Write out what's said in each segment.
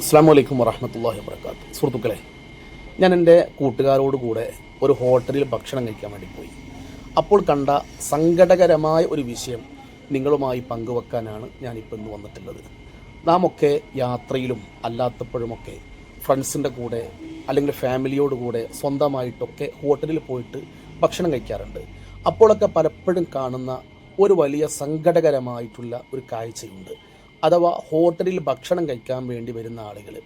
അസ്സാം വലൈക്കും വറഹമത്തല്ലാഹി വാത്ത് സുഹൃത്തുക്കളെ ഞാൻ എന്റെ കൂട്ടുകാരോട് കൂടെ ഒരു ഹോട്ടലിൽ ഭക്ഷണം കഴിക്കാൻ വേണ്ടി പോയി. അപ്പോൾ കണ്ട സങ്കടകരമായ ഒരു വിഷയം നിങ്ങളുമായി പങ്കുവെക്കാനാണ് ഞാനിപ്പോൾ ഇന്ന് വന്നിട്ടുള്ളത്. നാം ഒക്കെ യാത്രയിലും അല്ലാത്തപ്പോഴുമൊക്കെ ഫ്രണ്ട്സിന്റെ കൂടെ അല്ലെങ്കിൽ ഫാമിലിയോട് കൂടെ സ്വന്തമായിട്ടൊക്കെ ഹോട്ടലിൽ പോയിട്ട് ഭക്ഷണം കഴിക്കാറുണ്ട്. അപ്പോഴൊക്കെ പലപ്പോഴും കാണുന്ന ഒരു വലിയ സങ്കടകരമായിട്ടുള്ള ഒരു കാഴ്ചയുണ്ട്. അഥവാ ഹോട്ടലിൽ ഭക്ഷണം കഴിക്കാൻ വേണ്ടി വരുന്ന ആളുകൾ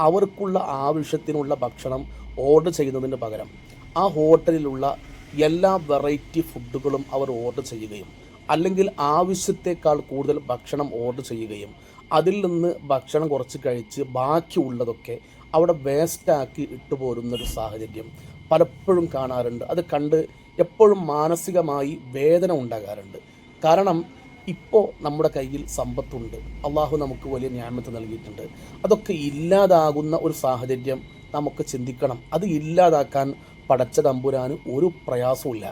അവർക്കുള്ള ആവശ്യത്തിനുള്ള ഭക്ഷണം ഓർഡർ ചെയ്യുന്നതിന് പകരം ആ ഹോട്ടലിലുള്ള എല്ലാ വെറൈറ്റി ഫുഡുകളും അവർ ഓർഡർ ചെയ്യുകയും അല്ലെങ്കിൽ ആവശ്യത്തേക്കാൾ കൂടുതൽ ഭക്ഷണം ഓർഡർ ചെയ്യുകയും അതിൽ നിന്ന് ഭക്ഷണം കുറച്ച് കഴിച്ച് ബാക്കിയുള്ളതൊക്കെ അവിടെ വേസ്റ്റാക്കി ഇട്ടുപോരുന്നൊരു സാഹചര്യം പലപ്പോഴും കാണാറുണ്ട്. അത് കണ്ട് എപ്പോഴും മാനസികമായി വേദന ഉണ്ടാകാറുണ്ട്. കാരണം ഇപ്പോൾ നമ്മുടെ കയ്യിൽ സമ്പത്തുണ്ട്. അള്ളാഹു നമുക്ക് വലിയ ഞാമത്ത് നൽകിയിട്ടുണ്ട്. അതൊക്കെ ഇല്ലാതാകുന്ന ഒരു സാഹചര്യം നമുക്ക് ചിന്തിക്കണം. അത് ഇല്ലാതാക്കാൻ പടച്ച തമ്പുരാന് ഒരു പ്രയാസവും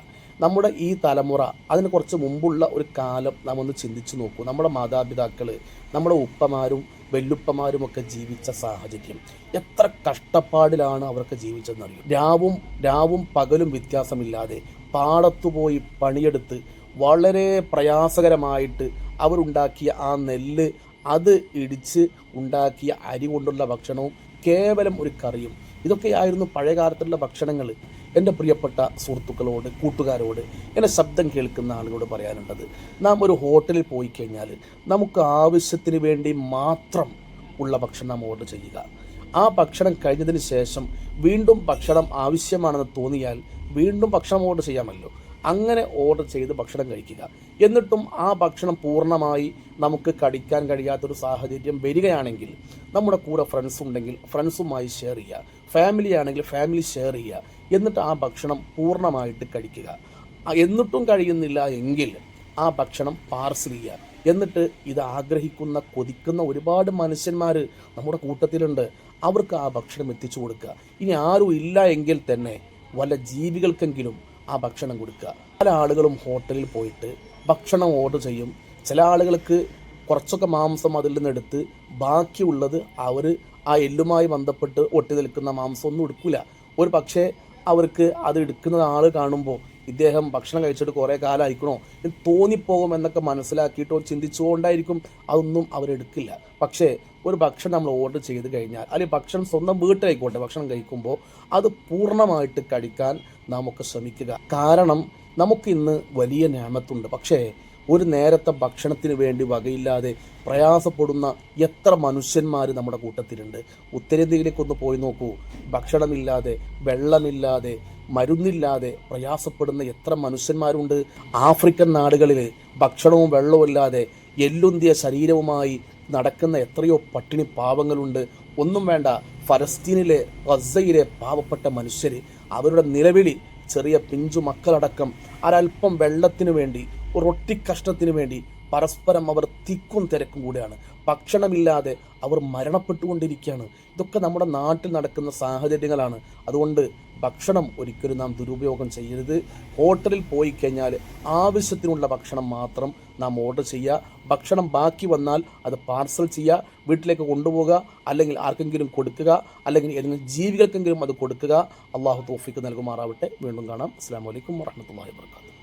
നമ്മുടെ ഈ തലമുറ അതിന് കുറച്ച് മുമ്പുള്ള ഒരു കാലം നാം ഒന്ന് ചിന്തിച്ചു നോക്കൂ. നമ്മുടെ മാതാപിതാക്കൾ നമ്മുടെ ഉപ്പമാരും വെല്ലുപ്പമാരും ഒക്കെ ജീവിച്ച സാഹചര്യം. എത്ര കഷ്ടപ്പാടിലാണ് അവർക്ക് ജീവിച്ചതെന്നറിയും രാവും രാവും പകലും വ്യത്യാസമില്ലാതെ പാടത്തുപോയി പണിയെടുത്ത് വളരെ പ്രയാസകരമായിട്ട് അവരുണ്ടാക്കിയ ആ നെല്ല് അത് ഇടിച്ച് ഉണ്ടാക്കിയ അരി കൊണ്ടുള്ള ഭക്ഷണവും കേവലം ഒരു കറിയും. ഇതൊക്കെയായിരുന്നു പഴയ കാലത്തുള്ള ഭക്ഷണങ്ങൾ എന്റെ പ്രിയപ്പെട്ട സുഹൃത്തുക്കളോട് കൂട്ടുകാരോട് എന്റെ ശബ്ദം കേൾക്കുന്ന ആളുകളോട് പറയാനുള്ളത്. നാം ഒരു ഹോട്ടലിൽ പോയി കഴിഞ്ഞാൽ നമുക്ക് ആവശ്യത്തിന് വേണ്ടി മാത്രം ഉള്ള ഭക്ഷണം നാം ഓർഡർ ചെയ്യുക. ആ ഭക്ഷണം കഴിഞ്ഞതിന് ശേഷം വീണ്ടും ഭക്ഷണം ആവശ്യമാണെന്ന് തോന്നിയാൽ വീണ്ടും ഭക്ഷണം ഓർഡർ ചെയ്യാമല്ലോ. അങ്ങനെ ഓർഡർ ചെയ്ത് ഭക്ഷണം കഴിക്കുക. എന്നിട്ടും ആ ഭക്ഷണം പൂർണമായി നമുക്ക് കടിക്കാൻ കഴിയാത്തൊരു സാഹചര്യം വരികയാണെങ്കിൽ നമ്മുടെ കൂടെ ഫ്രണ്ട്സ് ഉണ്ടെങ്കിൽ ഫ്രണ്ട്സുമായി ഷെയർ ചെയ്യുക. ഫാമിലി ആണെങ്കിൽ ഫാമിലി ഷെയർ ചെയ്യുക. എന്നിട്ട് ആ ഭക്ഷണം പൂർണമായിട്ട് കഴിക്കുക. എന്നിട്ടും കഴിയുന്നില്ല എങ്കിൽ ആ ഭക്ഷണം പാർസൽ ചെയ്യുക. എന്നിട്ട് ഇത് ആഗ്രഹിക്കുന്ന കൊതിക്കുന്ന ഒരുപാട് മനുഷ്യന്മാർ നമ്മുടെ കൂട്ടത്തിലുണ്ട്. അവർക്ക് ആ ഭക്ഷണം എത്തിച്ചു കൊടുക്കുക. ഇനി ആരും ഇല്ല എങ്കിൽ തന്നെ വല്ല ജീവികൾക്കെങ്കിലും ആ ഭക്ഷണം കൊടുക്കുക. പല ആളുകളും ഹോട്ടലിൽ പോയിട്ട് ഭക്ഷണം ഓർഡർ ചെയ്യും. ചില ആളുകൾക്ക് കുറച്ചൊക്കെ മാംസം അതിൽ നിന്നെടുത്ത് ബാക്കിയുള്ളത് അവർ ആ എല്ലുമായി ബന്ധപ്പെട്ട് ഒട്ടി നിൽക്കുന്ന മാംസം ഒന്നും എടുക്കില്ല. ഒരു പക്ഷേ അവർക്ക് അത് എടുക്കുന്ന ആൾ കാണുമ്പോൾ ഇദ്ദേഹം ഭക്ഷണം കഴിച്ചിട്ട് കുറേ എന്ന് തോന്നിപ്പോകും എന്നൊക്കെ മനസ്സിലാക്കിയിട്ടോ ചിന്തിച്ചുകൊണ്ടായിരിക്കും അതൊന്നും അവരെടുക്കില്ല പക്ഷേ ഒരു ഭക്ഷണം നമ്മൾ ഓർഡർ ചെയ്ത് കഴിഞ്ഞാൽ അല്ലെങ്കിൽ ഭക്ഷണം സ്വന്തം വീട്ടിലായിക്കോട്ടെ ഭക്ഷണം കഴിക്കുമ്പോൾ അത് പൂർണമായിട്ട് കഴിക്കാൻ നമുക്ക് ശ്രമിക്കുക. കാരണം നമുക്കിന്ന് വലിയ ഞാമത്തുണ്ട്. പക്ഷേ ഒരു നേരത്തെ ഭക്ഷണത്തിന് വേണ്ടി വകയില്ലാതെ പ്രയാസപ്പെടുന്ന എത്ര മനുഷ്യന്മാർ നമ്മുടെ കൂട്ടത്തിലുണ്ട്. ഉത്തരേന്ത്യയിലേക്കൊന്ന് പോയി നോക്കൂ. ഭക്ഷണമില്ലാതെ വെള്ളമില്ലാതെ മരുന്നില്ലാതെ പ്രയാസപ്പെടുന്ന എത്ര മനുഷ്യന്മാരുണ്ട്. ആഫ്രിക്കൻ നാടുകളിൽ ഭക്ഷണവും വെള്ളവും ഇല്ലാതെ എല്ലുന്തിയ ശരീരവുമായി നടക്കുന്ന എത്രയോ പട്ടിണി പാവങ്ങളുണ്ട്. ഒന്നും വേണ്ട ഫലസ്തീനിലെ ഗസയിലെ പാവപ്പെട്ട മനുഷ്യർ അവരുടെ നിലവിളി ചെറിയ പിഞ്ചു മക്കളടക്കം ഒരല്പം വെള്ളത്തിനു വേണ്ടി ഒരു വേണ്ടി പരസ്പരം അവർ തിക്കും തിരക്കും കൂടെയാണ്. ഭക്ഷണമില്ലാതെ അവർ മരണപ്പെട്ടുകൊണ്ടിരിക്കുകയാണ്. ഇതൊക്കെ നമ്മുടെ നാട്ടിൽ നടക്കുന്ന സാഹചര്യങ്ങളാണ്. അതുകൊണ്ട് ഭക്ഷണം ഒരിക്കലും നാം ദുരുപയോഗം ചെയ്യരുത്. ഹോട്ടലിൽ പോയി കഴിഞ്ഞാൽ ആവശ്യത്തിനുള്ള ഭക്ഷണം മാത്രം നാം ഓർഡർ ചെയ്യുക. ഭക്ഷണം ബാക്കി വന്നാൽ അത് പാർസൽ ചെയ്യുക. വീട്ടിലേക്ക് കൊണ്ടുപോകുക. അല്ലെങ്കിൽ ആർക്കെങ്കിലും കൊടുക്കുക. അല്ലെങ്കിൽ ഏതെങ്കിലും ജീവികൾക്കെങ്കിലും അത് കൊടുക്കുക. അള്ളാഹു തോഫിക്ക് നൽകുമാറാവട്ടെ. വീണ്ടും കാണാം. അസ്സാം വലൈക്കും വാഹമത്തല്ലാ വാബർക്കാത്തു